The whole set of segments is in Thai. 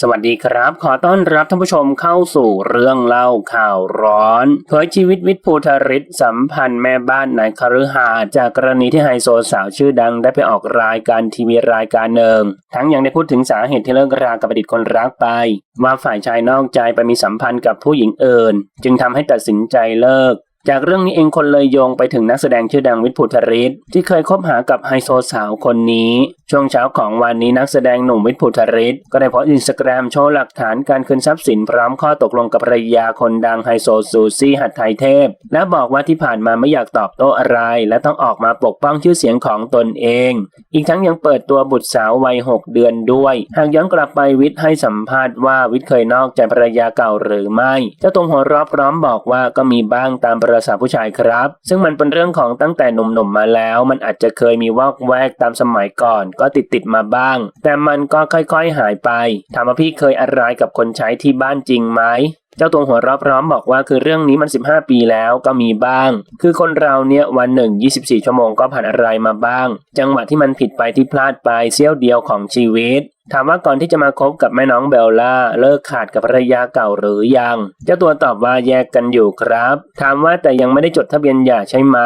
สวัสดีครับ ขอต้อนรับท่านผู้ชมเข้าสู่เรื่องเล่าข่าวร้อนเผยชีวิตวิทย์ภูทาริศสัมพันธ์แม่บ้านในคฤหาจากกรณีที่ไฮโซสาวชื่อดังได้ไปออกรายการทีวีรายการหนึ่ง ทั้งยังได้พูดถึงสาเหตุที่เลิกรากับอดีตคนรักไป ว่าฝ่ายชายนอกใจไปมีสัมพันธ์กับผู้หญิงอื่น จึงทำให้ตัดสินใจเลิก จากเรื่องนี้เองคนเลยโยงไปถึงนักแสดงชื่อดังวิทย์ภูทริศที่เคยคบหากับไฮโซสาวคนนี้ ช่วงเช้าของวันนี้นักแสดงหนุ่มวิทย์ภูทริศก็ได้โพสต์อินสตาแกรมโชว์หลักฐานการคืนทรัพย์สินพร้อมข้อตกลงกับภรรยาคนดังไฮโซซูซี่หัดไทยเทพ และบอกว่าที่ผ่านมาไม่อยากตอบโต้อะไร และต้องออกมาปกป้องชื่อเสียงของตนเอง อีกทั้งยังเปิดตัวบุตรสาววัย6เดือนด้วย หากย้อนกลับไปวิทย์ให้สัมภาษณ์ว่าวิทย์เคยนอกใจภรรยาเก่าหรือไม่เจ้าตัวหัวเรอบพร้อมบอกว่าก็มีบ้างตามประสาผู้ชายครับ ซึ่งมันเป็นเรื่องของตั้งแต่หนุ่มๆมาแล้ว มันอาจจะเคยมีวอกแวกตามสมัยก่อน ก็ติดติดๆมาบ้าง แต่มันก็ค่อยๆหายไปถามว่าพี่เคยอะไรกับคนใช้ที่บ้านจริงไหมเจ้าตัวหัวเราะพร้อมบอกว่าคือเรื่องนี้มัน 15 ปีแล้วก็มีบ้าง คือคนเราเนี่ยวันหนึ่ง 24 ชั่วโมงก็ผ่านอะไรมาบ้าง จังหวะที่มันผิดไปที่พลาดไปเสี้ยวเดียวของชีวิต ถามว่าก่อนที่จะมาคบกับแม่น้องเบลล่าเลิกขาดกับภรรยาเก่าหรือยัง เจ้าตัวตอบว่าแยกกันอยู่ครับ ถามว่าแต่ยังไม่ได้จดทะเบียนหย่าใช่ไหม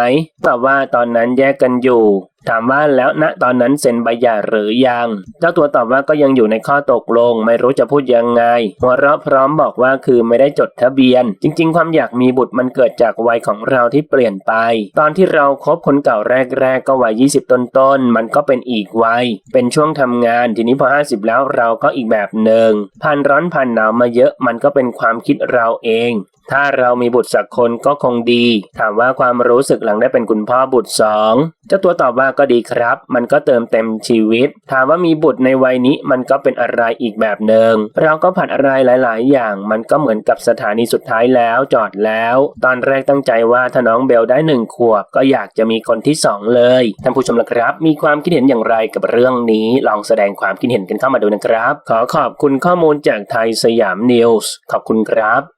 ตอบว่าตอนนั้นแยกกันอยู่ ถามว่าแล้วณตอนนั้นเซ็นใบหย่าหรือยัง เจ้าตัวตอบว่าก็ยังอยู่ในข้อตกลง ไม่รู้จะพูดยังไง หัวเราะพร้อมบอกว่าคือไม่ได้จดทะเบียน จริง ๆ ความอยากมีบุตรมันเกิดจากวัยของเราที่เปลี่ยนไป ตอนที่เราครบคนเก่าแรก ๆ ก็วัย 20 ต้นๆมันก็เป็นอีกวัย เป็นช่วงทำงานทีนี้พอ 50 แล้วเราก็อีกแบบหนึ่งผ่านร้อนผ่านหนาวมาเยอะมันก็เป็นความคิดเราเองถ้าเรามีบุตรสักคนก็คงดี ถามว่าความรู้สึกหลังได้เป็นคุณพ่อบุตรสองเจ้าตัวตอบว่าก็ดีครับ มันก็เติมเต็มชีวิต ถามว่ามีบุตรในวัยนี้มันก็เป็นอะไรอีกแบบหนึ่งเราก็ผ่านอะไรหลาย ๆ อย่าง มันก็เหมือนกับสถานีสุดท้ายแล้วจอดแล้ว ตอนแรกตั้งใจว่าถ้าน้องเบลได้หนึ่งขวบก็อยากจะมีคนที่สองเลยท่านผู้ชมละครับ มีความคิดเห็นอย่างไรกับเรื่องนี้ ลองแสดงความคิดเห็นกันเข้ามาดูนะครับ ขอขอบคุณข้อมูลจากไทยสยามนิวส์ขอบคุณครับ